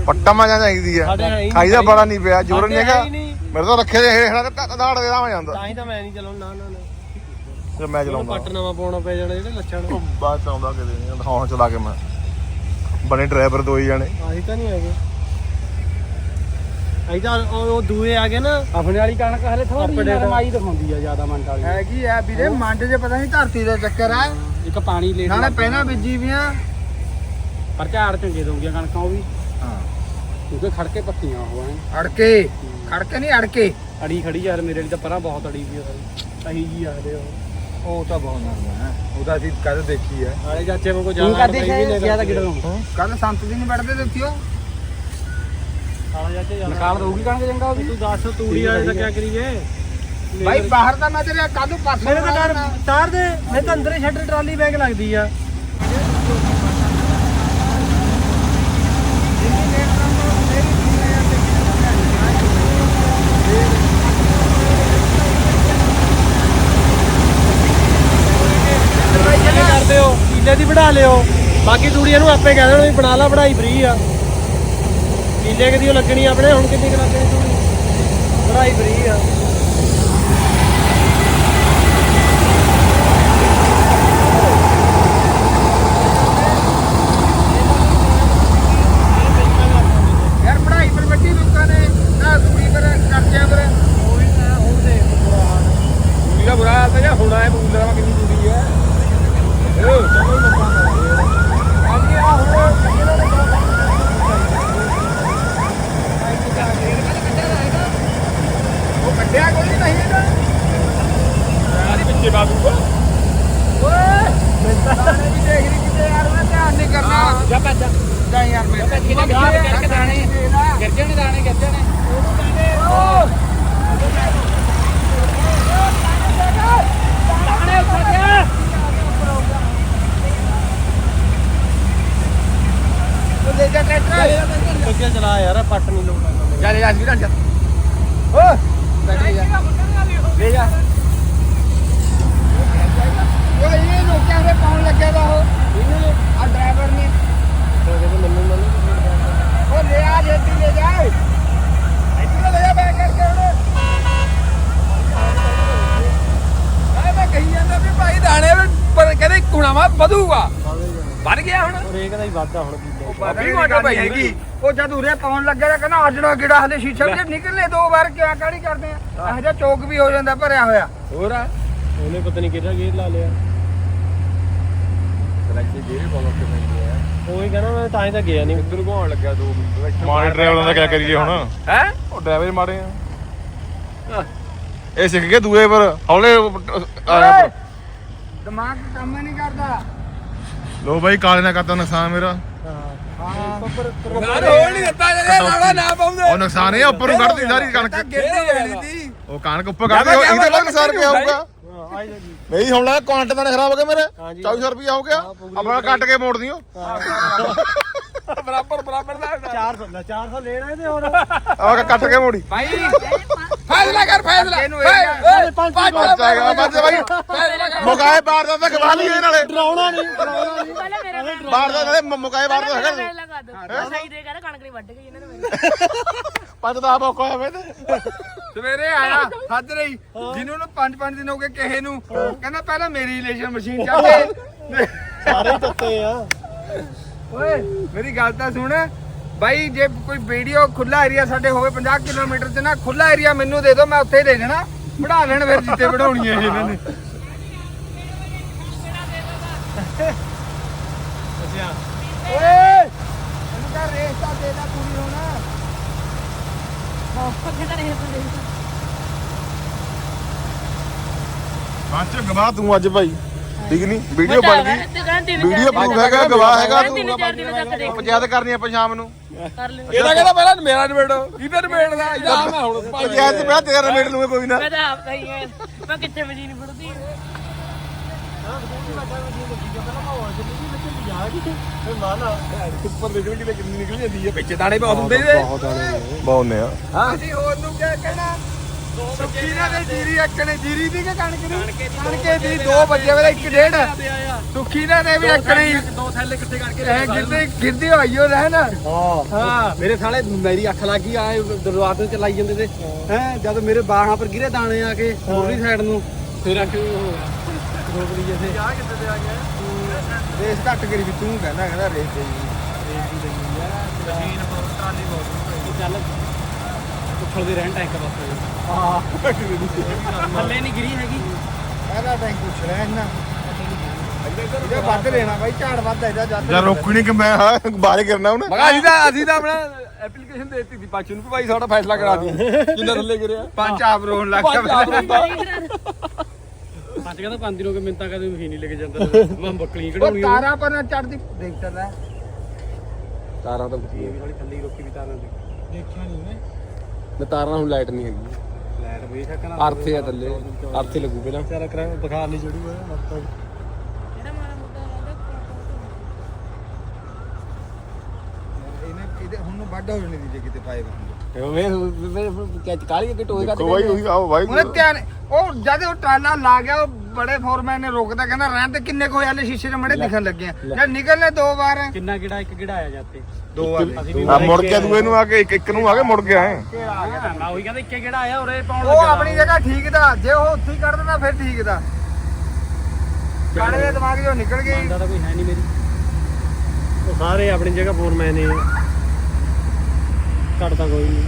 ਪੱਟਾ ਮਾਜਾ ਚਾਹੀਦੀ ਆ। ਖਾਈ ਦਾ ਬੜਾ ਨਹੀਂ ਪਿਆ ਜੋਰ ਨਹੀਂ ਹੈਗਾ। ਮੇਰੇ ਤਾਂ ਰੱਖੇ ਦੇ ਹੇਠਾਂ ਤੇ ਦਾੜ ਦੇ ਰਾਮ ਜਾਂਦਾ।
ਤਾਂ ਹੀ ਤਾਂ ਮੈਂ ਨਹੀਂ ਚਲਾਉਣਾ ਨਾ ਨਾ
ਤੇ ਮੈਂ ਚਲਾਉਂਦਾ।
ਪੱਟ ਨਵਾਂ ਪਾਉਣਾ ਪੈ ਜਾਣਾ ਜਿਹੜੇ ਲੱਛਣ
ਉਹ ਬਾਅਦ ਚ ਆਉਂਦਾ ਕਿਤੇ ਨਹੀਂ ਦਿਖਾਉਣ ਚਲਾ ਕੇ ਮੈਂ। ਬਣੇ ਡਰਾਈਵਰ ਦੋ ਹੀ ਜਾਣੇ।
ਆਹੀ ਤਾਂ ਨਹੀਂ ਹੈਗੇ। ਆਈ ਤਾਂ ਉਹ ਉਹ ਦੂਏ ਆ ਗਏ ਨਾ। ਆਪਣੇ ਵਾਲੀ ਕਣਕ ਹਲੇ ਥੋੜੀ ਨਰਮਾਈ ਦਿਖਾਉਂਦੀ ਆ ਜ਼ਿਆਦਾ ਮੰਡ ਵਾਲੀ।
ਹੈਗੀ ਆ ਵੀਰੇ ਮੰਡ 'ਚ ਪਤਾ ਨਹੀਂ ਧਰਤੀ ਦਾ ਚੱਕਰ ਆ।
ਇੱਕ ਪਾਣੀ ਲੈ
ਨਾਲੇ ਪਹਿਲਾਂ ਬੀਜੀ ਵੀ ਆ।
ਪਰ ਝਾੜ ਚੰਗੇ ਦੋਗੀਆਂ ਕਣਕਾਂ ਉਹ ਵੀ। ਕਿਉਂਕਿ ਖੜਕੇ ਪੱਤੀਆਂ ਉਹ ਐ।
ਅੜਕੇ? ਖੜਕੇ ਨਹੀਂ ਅੜਕੇ?
ਅੜੀ ਖੜੀ ਯਾਰ ਮੇਰੇ ਲਈ ਤਾਂ ਪਰਾਂ ਬਹੁਤ ਅੜੀ ਵੀ ਉਹ ਅਹੀ ਜੀ ਆਦੇ ਉਹ
ਉਹ ਤਾਂ ਬਹੁਤ ਨਰਮ ਹੈ। ਉਹਦਾ ਅਸੀਂ ਕਦ ਦੇਖੀ ਹੈ
ਆਲੇ ਚਾਚੇ ਕੋ
ਤੂੰ
ਜ਼ਿਆਦਾ
ਕਦੇ
ਜ਼ਿਆਦਾ ਗਿੜ ਲਵਾਂ
ਕੱਲ ਸੰਤ ਦੀ ਨਹੀਂ ਵੜਦੇ ਦਿੱਤੀ ਉਹ
ਆਲੇ ਚਾਚੇ ਨਿਕਾਲ ਦਊਗੀ ਕਣਕ ਚੰਗਾ ਉਹ ਵੀ ਤੂੰ ਦੱਸ ਤੂੜੀ ਵਾਲੇ ਦਾ ਕੀ ਕਰੀਏ?
ਭਾਈ ਬਾਹਰ ਦਾ ਮੈਂ ਤੇਰੇ ਕੱਲ ਨੂੰ ਪਰਸੋਂ
ਮੇਰੇ ਤਾਂ ਡਰ ਤਾਰ ਦੇ। ਮੇਰੇ ਤਾਂ ਅੰਦਰ ਹੀ ਛੱਡ ਟਰਾਲੀ ਬੈਗ ਲੱਗਦੀ ਆ ਕਰਦੇ ਹੋ ਕੀਲੇ ਦੀ ਵੜਾ ਲਿਓ। ਬਾਕੀ ਤੂੜੀਆਂ ਨੂੰ ਆਪੇ ਕਹਿ ਦੇਣਾ ਵੀ ਬਣਾ ਲਾ ਵੜਾਈ ਫ੍ਰੀ ਆ। ਕੀਲੇ ਕਿਦੀ ਲੱਗਣੀ ਆਪਣੇ ਹੁਣ ਕਿੰਨੀ ਕੁ ਲੱਗਣੀ ਤੂੜੀ ਵੜਾਈ ਫ੍ਰੀ ਆ।
ਦਾ ਬੁਰਾ ਹਾਲ ਤਾਂ ਜਾਂ ਹੋਣਾ ਹੈ ਬੂਲਰਾਂ ਕਿੰਨੀ ਦੂਰੀ ਹੈ
ਉਹ ਕੱਢਿਆ ਕੋਈ ਨਹੀਂ ਨਹੀਂ ਇਹਦਾ
ਯਾਰ ਇਹ ਵਿੱਚੇ ਬਾਬੂ
ਓਏ ਦਾਣੇ ਵੀ ਦੇਖ ਰਹੀ ਕਿਤੇ ਯਾਰ ਮੈਂ ਧਿਆਨ ਨਹੀਂ ਕਰਨਾ
ਜਾ ਭੱਜ ਜਾ
ਜਾ ਯਾਰ ਮੈਂ
ਕਿਹਨੇ ਗਾਹ ਕਰਕੇ ਦਾਣੇ ਗਿਰ ਜਾਣੇ ਦਾਣੇ ਗਿਰ ਜਾਣੇ ਦਾਣੇ ਉੱਠ ਗਿਆ
ਉਹ ਲੈ ਜਾ ਟਰੈਕਟਰ
ਅੱਗੇ ਚਲਾ ਯਾਰ ਪੱਟ ਨਹੀਂ ਲਾਉਣਾ
ਜਾ ਲੈ ਜਾ ਵੀਰਾਂ ਜਾ ਓ
ਵਧੂਗਾ। ਵੱਧ ਗਿਆ ਹੁਣ।
ਰੇਕ ਦਾ ਹੀ ਵਾਧਾ ਹੁਣ ਕੀ
ਘੰਟੇ
ਗੱਲ
ਪਈ
ਹੈਗੀ ਉਹ ਜਦ ਉਰੇ ਪਾਉਣ ਲੱਗਿਆ ਤਾਂ ਕਹਿੰਦਾ ਅੱਜ ਨਾ ਗਿੜਾ ਹਲੇ ਸ਼ੀਸ਼ੇ ਵਿੱਚ ਨਿਕਲਨੇ ਦੋ ਵਾਰ ਕਿਆ ਕਾੜੀ ਕਰਦੇ ਆ। ਇਹੋ ਜਿਹਾ ਚੌਕ ਵੀ ਹੋ ਜਾਂਦਾ ਭਰਿਆ ਹੋਇਆ।
ਹੋਰ ਆ?
ਉਹਨੇ ਪਤਾ ਨਹੀਂ ਕਿਹੜਾ ਗੇਰ ਲਾ ਲਿਆ।
ਕਰਾਚੀ
ਉਹੀ ਕਹਿੰਦਾ ਮੈਂ ਤਾਂ ਹੀ ਤਾਂ ਗਿਆ ਨਹੀਂ।
ਇੱਧਰ ਘੁੰਮਣ ਲੱਗਿਆ 2 ਮਿੰਟ।
ਮਾੜੇ ਡਰਾਈਵਰਾਂ ਦਾ ਕੀ ਕਰੀਏ ਹੁਣ?
ਹੈ?
ਉਹ ਡਰਾਈਵਰ ਮਾੜੇ ਆ। ਇਹ ਸਿੱਖ ਗਏ ਦੂਏ ਪਰ ਹੌਲੇ
ਦਿਮਾਗ ਕੰਮ ਨਹੀਂ ਕਰਦਾ।
ਲੋ ਬਾਈ ਕਾਲੇ ਨਾਲ ਕਰਤਾ ਨੁਕਸਾਨ ਮੇਰਾ।
ਹਾਂ
ਨਾ ਰੋਲ ਨਹੀਂ ਦਿੱਤਾ ਜੇ ਲਾੜਾ ਨਾ ਪਾਉਂਦੇ।
ਉਹ ਨੁਕਸਾਨ ਇਹ ਉੱਪਰ ਨੂੰ ਕੱਢਦੀ ਸਾਰੀ ਕਣਕ।
ਗਿਰਦੀ ਜਾਣੀ ਸੀ।
ਉਹ ਕਣਕ ਉੱਪਰ ਕੱਢਦੀ ਉਹ ਇਹਦੇ ਬਾਅਦ ਨੁਕਸਾਨ
ਆਈ ਜੀ
ਨਹੀਂ ਹੁਣ ਲਾ ਕੁਆਂਟ ਤਾਂ ਖਰਾਬ ਹੋ ਗਿਆ ਮੇਰੇ। 2400 ਰੁਪਇਆ ਹੋ ਗਿਆ। ਆਪਣਾ ਕੱਟ ਕੇ ਮੋੜ ਦਿਓ
ਬਰਾਬਰ ਬਰਾਬਰ ਦਾ
400 ਲੈ 400 ਲੈਣਾ ਇਹਦੇ ਹੋਰ।
ਆ ਕੱਟ ਕੇ ਮੋੜੀ।
ਭਾਈ ਫੈਸਲਾ ਕਰ ਫੈਸਲਾ। ਓਏ,
ਇਹ-
ਪੰਜ
ਪੰਜ
ਪੰਜ ਆ ਗਿਆ, ਪੰਜ ਬਾਈ। ਮੁਕਾਏ ਬਾਹਰ ਦਾ ਤਾਂ ਗਵਾ ਲਈਏ ਨਾਲੇ।
ਡਰਾਉਣਾ ਨਹੀਂ ਡਰਾਉਣਾ ਨਹੀਂ।
ਪਹਿਲਾਂ ਮੇਰੇ ਨਾਲ
ਬਾਹਰ ਦਾ ਨਾਲੇ ਮੁਕਾਏ ਬਾਹਰ ਦਾ। ਹੈਗਾ
ਕਰ ਸਹੀ ਦੇ ਕਹਿੰਦਾ ਕਣਕ ਨਹੀਂ ਵੱਢ ਗਈ ਇਹਨਾਂ ਨੇ
ਪੰਜ ਦਾ ਮੌਕਾ ਹੋਇਆ ਵੇ ਤੇ।
ਸਵੇਰੇ ਆਇਆ ਹੱਦ ਰਹੀ। ਜਿਹਨੂੰ ਨੂੰ ਪੰਜ ਪੰਜ ਦਿਨ ਹੋ ਗਏ ਕਿਸੇ ਨੂੰ। ਕਹਿੰਦਾ ਪਹਿਲਾਂ ਮੇਰੀ ਇਲੈਕਸ਼ਨ ਮਸ਼ੀਨ ਚੱਲਦੇ
ਸਾਰੇ ਤੱਤੇ ਆ।
ਓਏ ਮੇਰੀ ਗੱਲ ਤਾਂ ਸੁਣ। ਬਾਈ ਜੇ ਕੋਈ ਵੀਡੀਓ ਖੁੱਲਾ ਏਰੀਆ ਸਾਡੇ ਹੋਵੇ 50 ਕਿਲੋਮੀਟਰ ਚ ਨਾ ਖੁੱਲਾ ਏਰੀਆ ਮੈਨੂੰ ਦੇ ਦਿਓ ਮੈਂ ਉੱਥੇ ਹੀ ਦੇ ਦੇਣਾ। ਬਣਾ ਲੈਣ ਫਿਰ ਜਿੱਤੇ ਬਣਾਉਣੀਆਂ ਇਹਨਾਂ ਨੇ।
ਅੱਛਾ।
ਓਏ! ਇਹਨੂੰ ਕਹ ਰੇਸ ਤਾਂ ਦੇ ਲੈ ਪੂਰੀ ਹੋਣਾ।
ਹੁੰਦੇ
ਪੰਜ ਗਵਾ ਤੂੰ ਅੱਜ ਭਾਈ ਠੀਕ ਨਹੀਂ? ਵੀਡੀਓ ਬਣ ਗਈ। ਵੀਡੀਓ ਪ੍ਰੂਫ ਹੈਗਾ ਗਵਾਹ ਹੈਗਾ ਤੂੰ। ਪੰਚਾਇਤ ਕਰਨੀ ਆਪਾਂ ਸ਼ਾਮ ਨੂੰ।
ਕਰ ਲਿਓ
ਇਹਦਾ ਕਹਿੰਦਾ ਪਹਿਲਾਂ ਮੇਰਾ ਨਿਬੇੜੋ ਕਿਧਰ ਨਿਬੇੜਦਾ ਇਹਦਾ ਆ ਮੈਂ ਹੁਣ
ਪੰਚਾਇਤ ਤੇ ਮੈਂ ਤੇਰਾ ਮੇਟ ਲੂੰਗਾ ਕੋਈ ਨਾ।
ਮੈਂ ਤਾਂ ਆਪ ਸਹੀ ਹੈ ਮੈਂ ਕਿੱਥੇ ਮਸ਼ੀਨ ਫੜਦੀ।
ਉੱਪਰ ਦੇ ਕਿਤੇ ਕਿੰਨੀ ਨਿਕਲ ਜਾਂਦੀ ਹੈ ਵਿੱਚ ਦਾਣੇ ਬਹੁਤ
ਬਹੁਨੇ ਆ
ਅਸੀਂ ਹੋਰ ਨੂੰ ਕਹਿਣਾ? ਸੁੱਕੀ ਨਾ ਤੇ ਜੀਰੀ ਅੱਕਣੇ ਜੀਰੀ ਦੀ ਕਿ ਕਣਕ ਦੀ? ਕਣਕੇ ਦੀ 2 ਵਜੇ ਵੇਲੇ 1 ਡੇਢ। ਸੁੱਕੀ ਨਾ ਤੇ ਵੀ ਅੱਕਣੇ
ਦੋ ਥੈਲੇ ਇਕੱਠੇ ਕਰਕੇ
ਇਹ ਗਿਰਦੀ ਗਿਰਦੀ ਹੋਈ ਹੋ ਰਹਿ ਨਾ?
ਹਾਂ। ਮੇਰੇ ਸਾਲੇ ਮੇਰੀ ਅੱਖ ਲੱਗ ਗਈ ਆਏ ਦਰਵਾਜ਼ੇ ਤੇ ਚਲਾਈ ਜਾਂਦੇ ਤੇ। ਹੈ ਜਦ ਮੇਰੇ ਬਾਹਾਂ ਪਰ ਗਿਰੇ ਦਾਣੇ ਆ ਕੇ ਹੋਰਲੀ ਸਾਈਡ ਨੂੰ। ਫਿਰ ਅੱਖ ਰੋਕ ਲਈ ਜਿੱਥੇ
ਰੇਸ ਘੱਟ ਕਰੀ ਵੀ ਤੂੰ ਕਹਿੰਦਾ ਕਹਿੰਦਾ ਰੇਸ ਦੇ
ਚੱਲ। ਉੱਪਰ ਦੇ ਰਹਿਣ ਟੈਂਕ ਬਸ। ਹਾਂ। ਥੱਲੇ ਨਹੀਂ ਗਿਰੀ ਹੈਗੀ।
ਇਹਦਾ ਟੈਂਕ ਪੁੱਛ ਰਿਹਾ ਇਹਨਾਂ ਇਹਦਾ ਵੱਧ ਲੈਣਾ ਬਾਈ ਝਾੜ ਵੱਧ ਇਹਦਾ ਜਦ
ਰੋਕੂ ਨਹੀਂ ਕਿ ਮੈਂ ਹਾਂ ਬਾਹਰ ਗਿਰਨਾ ਉਹਨੇ
ਮਗਾ ਅਸੀਂ ਤਾਂ ਅਸੀਂ ਤਾਂ ਆਪਣਾ ਐਪਲੀਕੇਸ਼ਨ ਦੇ ਦਿੱਤੀ ਸੀ ਪਾਚੂ ਨੂੰ ਕਿ ਭਾਈ ਸਾਡਾ ਫੈਸਲਾ ਕਰਾ ਦਿਓ। ਜਿੰਨਾ ਥੱਲੇ ਗਿਰਿਆ?
ਪੰਜ ਆਪ ਰੋਣ ਲੱਗ
ਪੰਜ ਆਪ
ਗਿਆ।
ਪੰਜ ਕਹਿੰਦਾ ਪੰਜ ਦਿਨੋਂ ਕਿ ਮਿੰਤਾ ਕਦੇ ਮਸ਼ੀਨ ਹੀ ਲੈ ਕੇ ਜਾਂਦਾ। ਮੈਂ ਬੱਕਲੀ
ਉਹ
ਕਢਾਉਣੀ
ਤਾਰਾ ਪਰ ਨਾ ਚੜਦੀ ਦੇਖ ਤਾਂ ਲੈ।
ਤਾਰਾਂ ਤਾਂ
ਵਾਲੀ ਥੱਲੇ ਹੀ ਰੋਕੀ ਵੀ ਤਾਰਾਂ ਦੀ ਦੇਖਿਆ ਨਹੀਂ ਮੈਂ
ਮੈਂ ਤਾਰਾਂ ਹੁਣ ਲਾਈਟ ਨਹੀਂ ਹੈਗੀ।
ਲੈਟ ਬੇਸ਼ੱਕ ਨਾ
ਅਰਥੇ ਆ ਥੱਲੇ। ਅਰਥੇ ਲੱਗੂ ਪਹਿਲਾਂ।
ਚੱਲ ਕਰਾਂ ਬੁਖਾਰ ਨਹੀਂ ਚੜੂਗਾ ਲੱਤਾਂ
ਜਿਹੜਾ ਮਾੜਾ ਮੋਟਾ
ਇਹਨੇ ਇਹਦੇ ਹੁਣ ਨੂੰ ਵੱਢ ਹੋ ਜਣੀ ਦੀ ਜੇ ਕਿਤੇ ਪਾਏ ਬੰਦੇ
ਵੇ ਕਾਲੀ ਟੋਏਗਾ
ਦੇਖੋ ਬਾਈ ਉਹੀ ਆਓ
ਉਹਨੇ ਧਿਆਨ ਉਹ ਜਦ ਉਹ ਟਰਾਲਾ ਲਾ ਗਿਆ ਉਹ ਬੜੇ ਫੋਰਮੈਨ ਨੇ ਰੋਕਦਾ ਕਹਿੰਦਾ ਰਹਿਣ ਤੇ ਕਿੰਨੇ ਕੋ ਹਲੇ ਸ਼ੀਸ਼ੇ ਦੇ ਮੜੇ ਦਿਖਣ ਲੱਗੇ ਆ। ਜਦ ਨਿਕਲਨੇ ਦੋ ਵਾਰ?
ਕਿੰਨਾ ਕਿਹੜਾ ਇੱਕ ਕਿਹੜਾ ਆਇਆ ਜਾਂਦੇ
ਦੋ ਵਾਰ।
ਅਸੀਂ ਵੀ
ਆ ਮੁੜ ਕੇ ਦੂਏ ਨੂੰ ਆ ਕੇ ਇੱਕ ਇੱਕ ਨੂੰ ਆ ਕੇ ਮੁੜ ਗਿਆ ਹੈ
ਮੈਂ ਉਹੀ ਕਹਿੰਦਾ ਇੱਕੇ ਕਿਹੜਾ ਆਇਆ ਉਰੇ ਪਾਉਣ
ਉਹ
ਲੱਗਾ।
ਆਪਣੀ ਜਗ੍ਹਾ ਠੀਕ ਦਾ। ਜੇ ਉਹ ਉੱਥੇ ਹੀ ਕੱਢ ਦਿੰਦਾ ਫਿਰ ਠੀਕ ਦਾ। ਕਾਲੇ ਦੇ ਦਿਮਾਗ ਚੋਂ ਨਿਕਲ ਗਈ।
ਬੰਦਾ ਤਾਂ ਕੋਈ ਹੈ ਨਹੀਂ ਮੇਰੀ। ਉਹ ਸਾਰੇ ਆਪਣੀ ਜਗ੍ਹਾ ਫੋਰਮੈਨ ਨੇ। ਕੱਢਦਾ ਕੋਈ ਨਹੀਂ।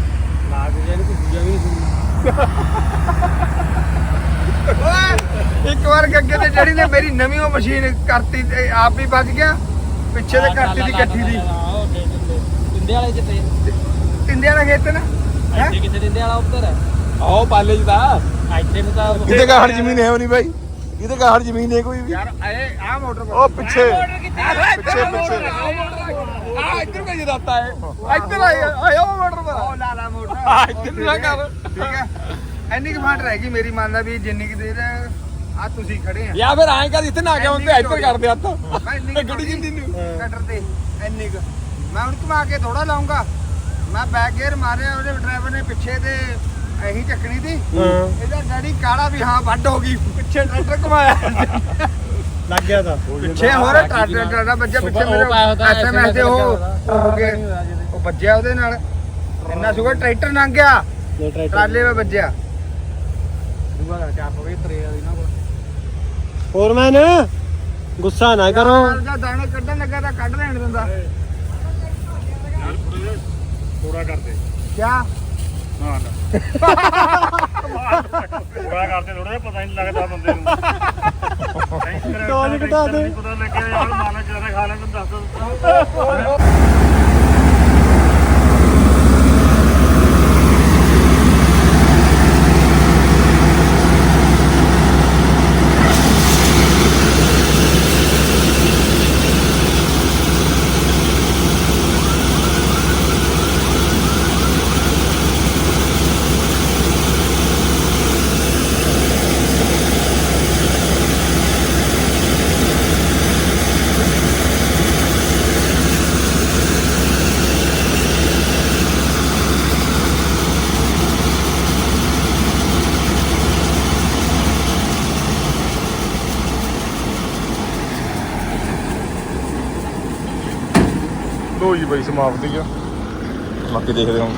ਲਾ ਕੇ ਇਹਨੂੰ ਕੋਈ ਦੂਜਾ ਵੀ ਨਹੀਂ ਸੁਣਨਾ
ਇੱਕ ਵਾਰ ਗੱਗੇ ਤੇ ਜਿਹੜੀ ਨੇ ਮੇਰੀ ਨਵੀਂ ਉਹ ਮਸ਼ੀਨ ਕਰਤੀ ਤੇ ਆਪ ਵੀ ਬਚ ਗਿਆ ਪਿੱਛੇ ਦੇ ਕਰਤੀ ਦੀ ਇਕੱਠੀ ਦੀ।
ਦਿੰਦੇ। ਵਾਲੇ ਜਿੱਤੇ
ਤਿੰਦਿਆਂ ਦਾ ਖੇਤ ਨਾ ਹੈਂ?
ਇੱਥੇ ਕਿੱਥੇ ਦਿੰਦੇ ਵਾਲਾ ਉੱਧਰ? ਹੈ
ਆਓ ਪਾਲੇ ਜੀ ਦਾ
ਇੱਥੇ ਨੂੰ ਤਾਂ
ਕਿਤੇ ਗਾਹੜ ਜ਼ਮੀਨ ਹੈ ਉਹ ਨਹੀਂ ਬਾਈ। ਕਿਤੇ ਗਾਹੜ ਜ਼ਮੀਨ ਹੈ ਕੋਈ ਵੀ।
ਯਾਰ ਇਹ ਆ ਮੋਟਰ
ਉਹ ਪਿੱਛੇ।
ਪਿੱਛੇ
ਪਿੱਛੇ।
ਆ ਇੱਧਰ ਕਾ ਜਦਾਤਾ ਹੈ ਇੱਧਰ ਆਇਆ ਆਇਆ ਉਹ ਮੋਟਰ ਦਾ
ਉਹ ਲਾ ਲਾ ਮੋਟਰ।
ਆ ਇੱਧਰ ਨਾ ਕਰ।
ਠੀਕ ਹੈ। ਇੰਨੀ ਕੁ ਫਾਂਟ ਰਹਿ ਗਈ ਮੇਰੀ ਮੰਨਦਾ ਵੀ ਜਿੰਨੀ ਕੁ ਦੇਰ ਆ ਤੁਸੀਂ ਖੜੇ ਆ।
ਯਾ ਫਿਰ ਐਂ ਕਰ ਇੱਥੇ ਨਾ ਕੇ ਹੁੰਦੇ ਇੱਧਰ ਕਰਦੇ ਹੱਥ।
ਮੈਂ ਇੰਨੀ ਕੁ
ਗੱਡੀ ਜਿੰਦੀ ਨੂੰ।
ਕਟਰ ਤੇ ਇੰਨੀ ਕੁ। ਮੈਂ ਹੁਣ ਘੁਮਾ ਕੇ ਥੋੜਾ ਲਾਉਂਗਾ। ਮੈਂ ਬੈਕ ਗੇਅਰ ਮਾਰਿਆ ਉਹਦੇ ਡਰਾਈਵਰ ਨੇ ਪਿੱਛੇ ਤੇ ਇਹੀ ਚੱਕਣੀ ਸੀ। ਇਹਦਾ ਡੈਡੀ ਕਾਲਾ ਵੀ ਹਾਂ ਵੱਡ ਹੋ ਗਈ। ਪਿੱਛੇ ਟਰੈਕਟਰ ਘੁਮਾਇਆ।
ਲੱਗ ਗਿਆ ਤਾਂ।
ਪਿੱਛੇ ਹੋਰ ਟਰੈਕਟਰ ਦਾ ਵੱਜਿਆ ਪਿੱਛੇ ਮੇਰੇ ਐਸਐਮਐਸ ਤੇ ਉਹ ਹੋ ਗਏ ਉਹ ਵੱਜਿਆ ਉਹਦੇ ਨਾਲ। ਇੰਨਾ ਸ਼ੁਗਰ ਟਰੈਕਟਰ ਲੰਘ ਗਿਆ। ਟਰਾਲੇ 'ਤੇ ਵੱਜਿਆ।
ਦੂਆ ਦਾ ਚਾਪ ਹੋਵੇ ਤਰੇ ਵਾਲੀ ਨਾ ਕੋਲ ਫੋਰਮੈਨ
ਗੁੱਸਾ ਨਾ ਕਰੋ।
ਯਾਰ ਜਾਂ ਦਾਣੇ ਕੱਢਣ ਲੱਗਾ ਤਾਂ ਕੱਢ ਲੈਣ ਦਿੰਦਾ।
ਥੋੜਾ ਕਰਦੇ
ਕਿਆ?
ਹਾਂ ਥੋੜਾ ਕਰਦੇ ਥੋੜਾ ਪਤਾ ਨਹੀਂ ਲੱਗਦਾ ਬੰਦੇ ਨੂੰ।
ਡੋਲ ਘਟਾ ਦੇ।
ਪਤਾ ਲੱਗਿਆ ਯਾਰ ਮਾਲਕ ਜ਼ਿਆਦਾ ਖਾ ਲੈਣ ਦੱਸ। ਦੋ ਬਾਈ ਸਮਾਪਤੀ ਆ। ਬਾਕੀ ਦੇਖਦੇ ਹਾਂ